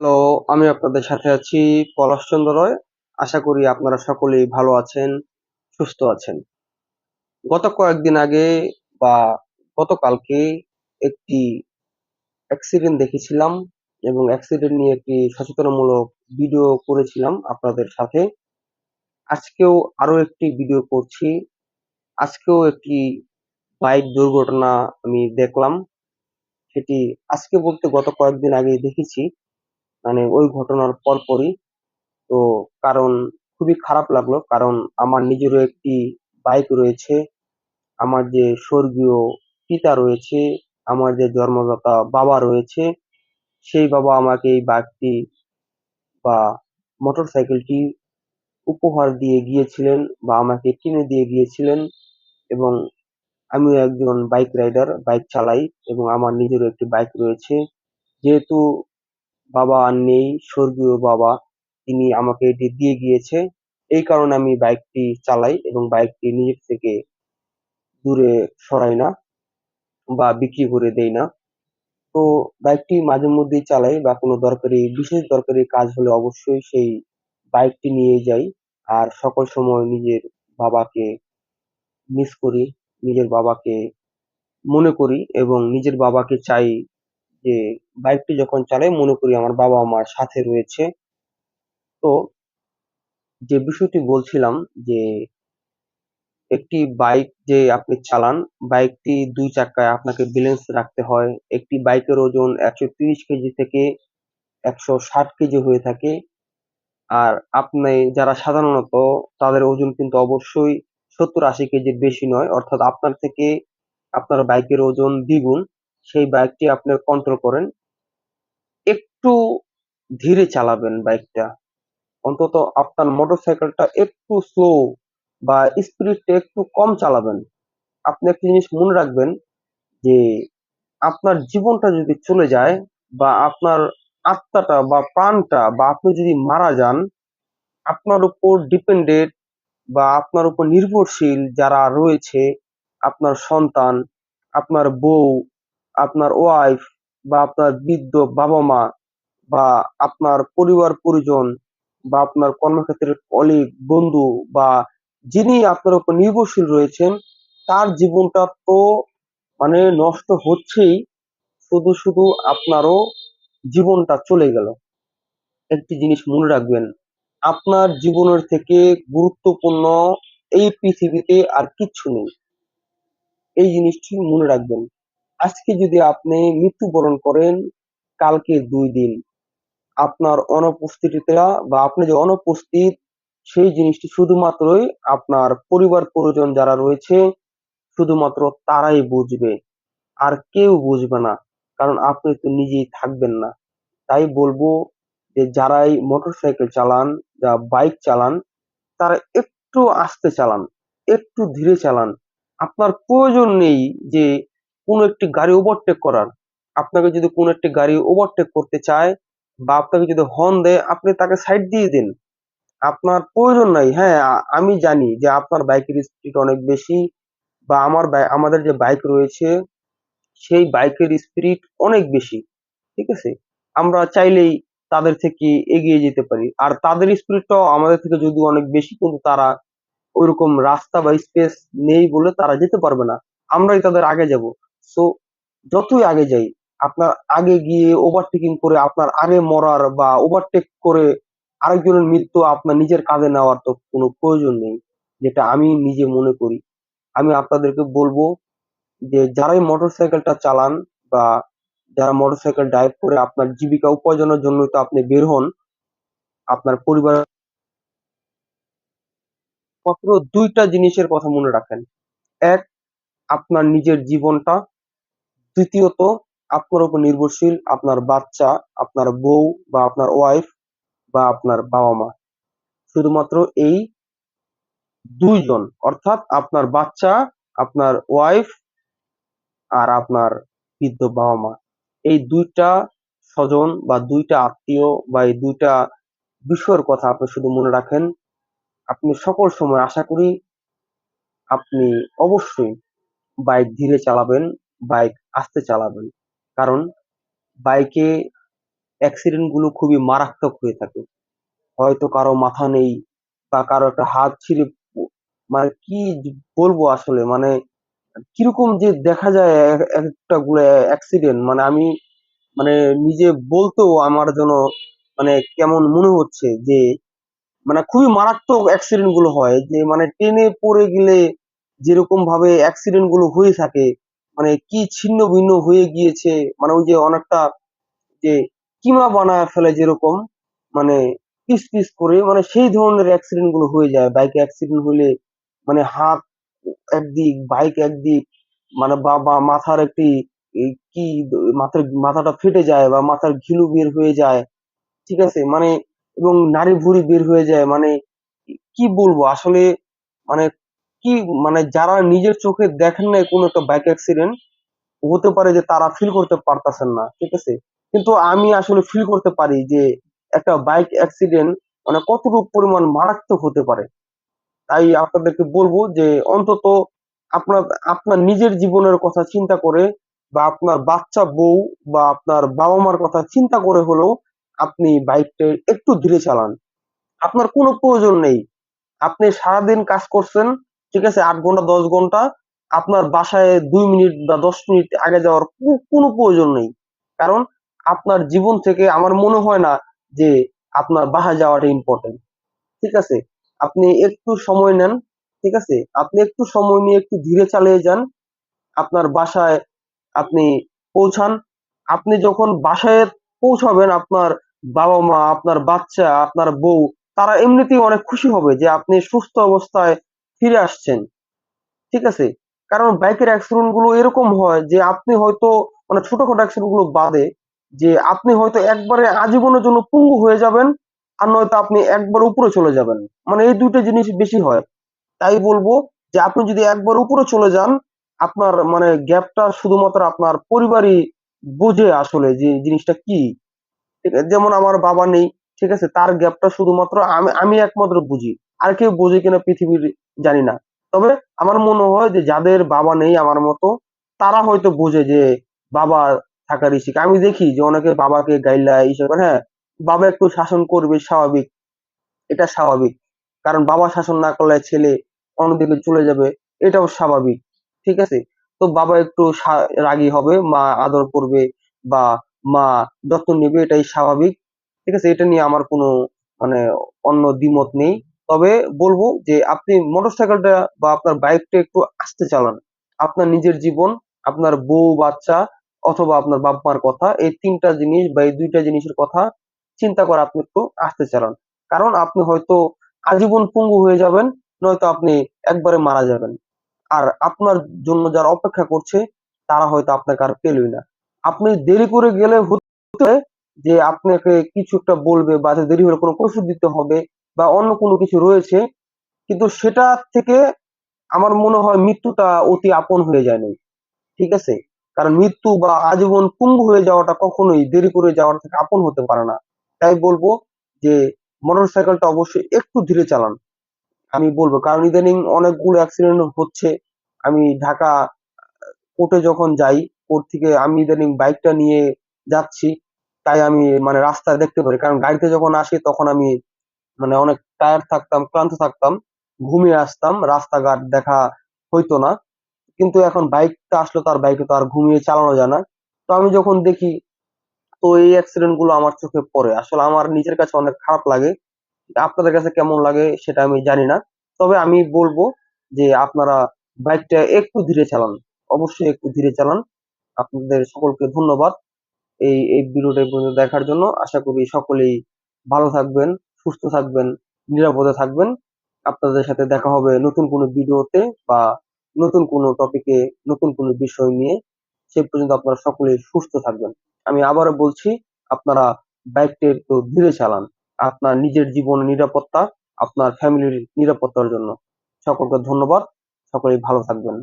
Hello, আমি আপনাদের সাথে আছি পলাশচন্দ্র রয়। আশা করি আপনারা সকলেই ভালো আছেন, সুস্থ আছেন। গত কয়েকদিন আগে বা গতকালকে একটি অ্যাক্সিডেন্ট দেখেছিলাম এবং অ্যাক্সিডেন্ট নিয়ে একটি সচেতনমূলক ভিডিও করেছিলাম আপনাদের সাথে। আজকেও আরও একটি ভিডিও করছি। আজকেও একটি বাইক দুর্ঘটনা আমি দেখলাম। সেটি আজকে বলতে গত কয়েকদিন আগে দেখেছি। মানে ওই ঘটনার পরপরই। তো কারণ খুবই খারাপ লাগল, কারণ আমার নিজেরও একটি বাইক রয়েছে, আমার যে স্বর্গীয় পিতা রয়েছে, আমার যে জন্মদাতা বাবা রয়েছে, সেই বাবা আমাকে এই বাইকটি বা মোটর সাইকেলটি উপহার দিয়ে গিয়েছিলেন বা আমাকে কিনে দিয়ে গিয়েছিলেন এবং আমিও একজন বাইক রাইডার বাইক চালাই এবং আমার নিজেরও একটি বাইক রয়েছে। যেহেতু বাবা আর নেই, স্বর্গীয় বাবা। তিনি আমাকে এটি দিয়ে গিয়েছে। এই কারণে আমি বাইকটি চালাই এবং বাইকটি নিজের থেকে দূরে সরাই না বা বিক্রি করে দেই না। তো বাইকটি মাঝে মধ্যেই চালাই বা কোনো দরকারি, বিশেষ দরকারি কাজ হলে অবশ্যই সেই বাইকটি নিয়ে যাই। আর সকল সময় নিজের বাবাকে মিস করি, নিজের বাবাকে মনে করি এবং নিজের বাবাকে চাই যে বাইকটি যখন চালাই, মনে করি আমার বাবা আমার সাথে রয়েছে। তো যে বিষয়টি বলছিলাম যে একটি বাইক যে আপনি চালান বাইকটি দুই চাকায় আপনাকে ব্যালেন্স রাখতে হয়। একটি বাইকের ওজন একশো তিরিশ কেজি থেকে একশো ষাট কেজি হয়ে থাকে। আর আপনি যারা সাধারণত, তাদের ওজন কিন্তু অবশ্যই সত্তর আশি কেজির বেশি নয়, অর্থাৎ আপনার থেকে আপনার বাইকের ওজন দ্বিগুণ। সেই বাইকটি আপনি কন্ট্রোল করেন, একটু ধীরে চালাবেন বাইকটা অন্তত আপনার মোটরসাইকেলটা একটু স্লো বা স্পিডটা একটু কম চালাবেন। আপনি একটা জিনিস মনে রাখবেন যে, আপনার জীবনটা যদি চলে যায় বা আপনার আত্মাটা বা প্রাণটা বা আপনি যদি মারা যান, আপনার উপর ডিপেন্ডেড বা আপনার উপর নির্ভরশীল যারা রয়েছে, আপনার সন্তান, আপনার বউ আপনার ওয়াইফ বা আপনার বৃদ্ধ বাবা মা বা আপনার পরিবার পরিজন বা আপনার কর্মক্ষেত্রের কলিগ বন্ধু বা যিনি আপনার উপর নির্ভরশীল রয়েছেন, তার জীবনটা তো মানে নষ্ট হচ্ছেই, শুধু শুধু আপনারও জীবনটা চলে গেল। একটি জিনিস মনে রাখবেন, আপনার জীবনের থেকে গুরুত্বপূর্ণ এই পৃথিবীতে আর কিচ্ছু নেই। এই জিনিসটি মনে রাখবেন। আজকে যদি আপনি মৃত্যুবরণ করেন, কালকে দুই দিন। আপনার অনুপস্থিতিতে বা আপনি যে অনুপস্থিত, সেই জিনিসটি শুধুমাত্রই আপনার পরিবার পরিজন যারা রয়েছে, শুধুমাত্র তারাই বুঝবে। আর কেউ বুঝবে না, কারণ আপনি তো নিজেই থাকবেন না। তাই বলব যে যারাই মোটরসাইকেল চালান যা বাইক চালান, তারা একটু আস্তে চালান, একটু ধীরে চালান। আপনার প্রয়োজন নেই যে কোনো একটি গাড়ি ওভারটেক করার। আপনাকে যদি কোনো একটি গাড়ি ওভারটেক করতে চায় বা আপনাকে যদি হর্ন দেয়, আপনি তাকে সাইড দিয়ে দিন। আপনার প্রয়োজন নাই। হ্যাঁ আমি জানি যে আপনার বাইকের স্পিড অনেক বেশি বা আমার আমাদের যে বাইক রয়েছে, সেই বাইকের স্পিড অনেক বেশি। ঠিক আছে? আমরা চাইলেই তাদের থেকে এগিয়ে যেতে পারি। আর তাদের স্পিডটাও আমাদের থেকে যদি অনেক বেশি, কিন্তু তারা ওইরকম রাস্তা বা স্পেস নেই বলে তারা যেতে পারবে না। আমরাই তাদের আগে যাব। সো যতই আগে যাই, আপনার আগে গিয়ে ওভারটেকিং করে আপনার আগে মরার বা ওভারটেক করে আরেকজনের মৃত্যু আপনার নিজের কাঁধে নেওয়ার তো কোনো প্রয়োজন নেই। যেটা আমি নিজে মনে করি। আমি আপনাদেরকে বলব যে, যারাই মোটরসাইকেলটা চালান বা যারা মোটরসাইকেল ড্রাইভ করে আপনার জীবিকা উপার্জনের জন্য তো আপনি বের হন, আপনার পরিবার মাত্র দুইটা জিনিসের কথা মনে রাখেন। এক, আপনার নিজের জীবনটা তৃতীয়ত, আপনার উপর নির্ভরশীল আপনার বাচ্চা, আপনার বউ বা আপনার ওয়াইফ বা আপনার বাবা মা শুধুমাত্র এই দুইজন, অর্থাৎ আপনার বাচ্চা, আপনার ওয়াইফ আর আপনার বৃদ্ধ বাবা মা এই দুইটা স্বজন বা দুইটা আত্মীয় বা এই দুইটা বিষয়ের কথা আপনি শুধু মনে রাখেন, আপনি সকল সময় আশা করি আপনি অবশ্যই বাইক ধীরে চালাবেন বাইক আস্তে চালাবেন। কারণ বাইকে অ্যাক্সিডেন্টগুলো খুবই মারাত্মক হয়ে থাকে। হয়তো কারও মাথা নেই বা কারও একটা হাত ছিঁড়ে মানে কি বলব আসলে? মানে কীরকম যে দেখা যায় একটা গুলো অ্যাক্সিডেন্ট মানে আমি মানে নিজে বলতেও আমার জন্য মানে কেমন মনে হচ্ছে যে মানে খুবই মারাত্মক অ্যাক্সিডেন্টগুলো হয়। যে মানে ট্রেনে পড়ে গেলে যেরকম ভাবে অ্যাক্সিডেন্টগুলো হয়ে থাকে মানে কি ছিন্ন ভিন্ন হয়ে গিয়েছে মানে ওই যে অনেকটা যে কিমা বানায় ফেলে যেরকম মানে পিস পিস করে মানে সেই ধরনের অ্যাক্সিডেন্টগুলো হয়ে যায়। বাইকে অ্যাক্সিডেন্ট হলে মানে হাত একদিক বাইক একদিক মানে বা মাথার একটি কি মাথার মাথাটা ফেটে যায় বা মাথার ঘিলু বের হয়ে যায়, ঠিক আছে? মানে এবং নাড়ি ভুঁড়ি বের হয়ে যায় মানে কি বলব? আসলে মানে কি মানে যারা নিজের চোখে দেখেন নাই কোনো একটা বাইক অ্যাক্সিডেন্ট হতে পারে যে তারা ফিল করতে পারতেছেন না, ঠিক আছে? কিন্তু আমি আসলে ফিল করতে পারি যে একটা বাইক অ্যাক্সিডেন্ট মানে কতটুকু পরিমাণ মারাত্মক হতে পারে। তাই আপনাদেরকে বলব যে অন্তত আপনার আপনার নিজের জীবনের কথা চিন্তা করে বা আপনার বাচ্চা বউ বা আপনার বাবা মার কথা চিন্তা করে হলেও আপনি বাইকটা একটু ধীরে চালান। আপনার কোনো প্রয়োজন নেই। আপনি সারাদিন কাজ করছেন ঠিক আছে? আট ঘণ্টা, দশ ঘণ্টা আপনার বাসায় দুই মিনিট বা দশ মিনিট আগে যাওয়ার কোনো প্রয়োজন নেই। কারণ আপনার জীবন থেকে আমার মনে হয় না যে আপনার বাসায় যাওয়াটা ইম্পর্টেন্ট ঠিক আছে? আপনি একটু সময় নেন, ঠিক আছে? আপনি একটু সময় নিয়ে একটু ধীরে চালিয়ে যান, আপনার বাসায় আপনি পৌঁছান। আপনি যখন বাসায় পৌঁছাবেন, আপনার বাবা মা আপনার বাচ্চা, আপনার বউ, তারা এমনিতেই অনেক খুশি হবে যে আপনি সুস্থ অবস্থায় ফিরে আসছেন। ঠিক আছে? কারণ বাইকের অ্যাক্সিডেন্টগুলো এরকম হয় যে, আপনি হয়তো মানে ছোটখাটো অ্যাক্সিডেন্টগুলো বাদে যে, আপনি হয়তো একবারে আজীবনের জন্য পঙ্গু হয়ে যাবেন আর নয়তো আপনি একবার উপরে চলে যাবেন। মানে এই দুইটা জিনিস বেশি হয়। তাই বলব যে, আপনি যদি একবার উপরে চলে যান, আপনার মানে গ্যাপটা শুধুমাত্র আপনার পরিবারই বোঝে আসলে যে, জিনিসটা কি। ঠিক যেমন আমার বাবা নেই, ঠিক আছে? তার গ্যাপটা শুধুমাত্র আমি আমি একমাত্র বুঝি। আর কেউ বোঝে কিনা পৃথিবীর জানি না। তবে আমার মনে হয় যে যাদের বাবা নেই আমার মতো, তারা হয়তো বোঝে যে বাবা থাকার ইসিক আমি দেখি যে অনেকে বাবাকে গাইলা এইসব হ্যাঁ বাবা একটু শাসন করবে স্বাভাবিক। এটা স্বাভাবিক। কারণ বাবা শাসন না করলে ছেলে অন্যদিকে চলে যাবে, এটাও স্বাভাবিক। ঠিক আছে? তো বাবা একটু রাগী হবে, মা আদর করবে বা মা যত্ন নেবে, এটাই স্বাভাবিক। ঠিক আছে? এটা নিয়ে আমার কোনো মানে অন্য দ্বিমত নেই। তবে বলব যে আপনি মোটরসাইকেলটা বা আপনার বাইকটা একটু আস্তে চালান। আপনার নিজের জীবন, আপনার বউ, বাচ্চা অথবা আপনার বাপ মার কথা, এই তিনটা জিনিস বা এই দুইটা জিনিসের কথা চিন্তা করে আপনি একটু আস্তে চালান। কারণ আপনি হয়তো আজীবন পঙ্গু হয়ে যাবেন, নয়তো আপনি একবারে মারা যাবেন। আর আপনার জন্য যারা অপেক্ষা করছে, তারা হয়তো আপনাকে আর পেলই না। আপনি দেরি করে গেলে হতে যে আপনাকে কিছু একটা বলবে বা দেরি হলে কোনো ওষুধ দিতে হবে বা অন্য কোনো কিছু রয়েছে, কিন্তু সেটা থেকে আমার মনে হয় মৃত্যুটা অতি আপন হয়ে যায় নাই ঠিক আছে? কারণ মৃত্যু বা আজীবন পঙ্গু হয়ে যাওয়াটা কখনোই দেরি করে যাওয়ার থেকে আপন হতে পারে না। তাই বলব যে মোটর সাইকেলটা অবশ্যই একটু ধীরে চালান। আমি বলব, কারণ ইদানিং অনেকগুলো অ্যাক্সিডেন্ট হচ্ছে। আমি ঢাকা কোর্টে যখন যাই, কোর্ট থেকে আমি ইদানিং বাইকটা নিয়ে যাচ্ছি। তাই আমি মানে রাস্তায় দেখতে পারি। কারণ গাড়িতে যখন আসি, তখন আমি মানে অনেক টায়ার্ড থাকতাম, ক্লান্ত থাকতাম, ঘুমিয়ে আসতাম, রাস্তাঘাট দেখা হইতো না। কিন্তু এখন বাইকটা আসলো তার বাইকে তো আর ঘুমিয়ে চালানো যায় না। তো আমি যখন দেখি, তো এই অ্যাক্সিডেন্টগুলো আমার চোখে পড়ে। আসলে আমার নিজের কাছে অনেক খারাপ লাগে। আপনাদের কাছে কেমন লাগে সেটা আমি জানি না। তবে আমি বলব যে আপনারা বাইকটা একটু ধীরে চালান। অবশ্যই একটু ধীরে চালান। আপনাদের সকলকে ধন্যবাদ এই এই ভিডিওটা দেখার জন্য। আশা করি সকলেই ভালো থাকবেন। সুস্থ থাকবেন, নিরাপদে থাকবেন। আপনাদের সাথে দেখা হবে নতুন কোনো ভিডিওতে বা নতুন কোনো টপিকে নতুন কোনো বিষয় নিয়ে। সে পর্যন্ত আপনারা সকলেই সুস্থ থাকবেন। আমি আবারও বলছি, আপনারা বাইকটা একটু ধীরে চালান। আপনার নিজের জীবন নিরাপত্তা, আপনার ফ্যামিলির নিরাপত্তার জন্য। সকলকে ধন্যবাদ। সকলেই ভালো থাকবেন।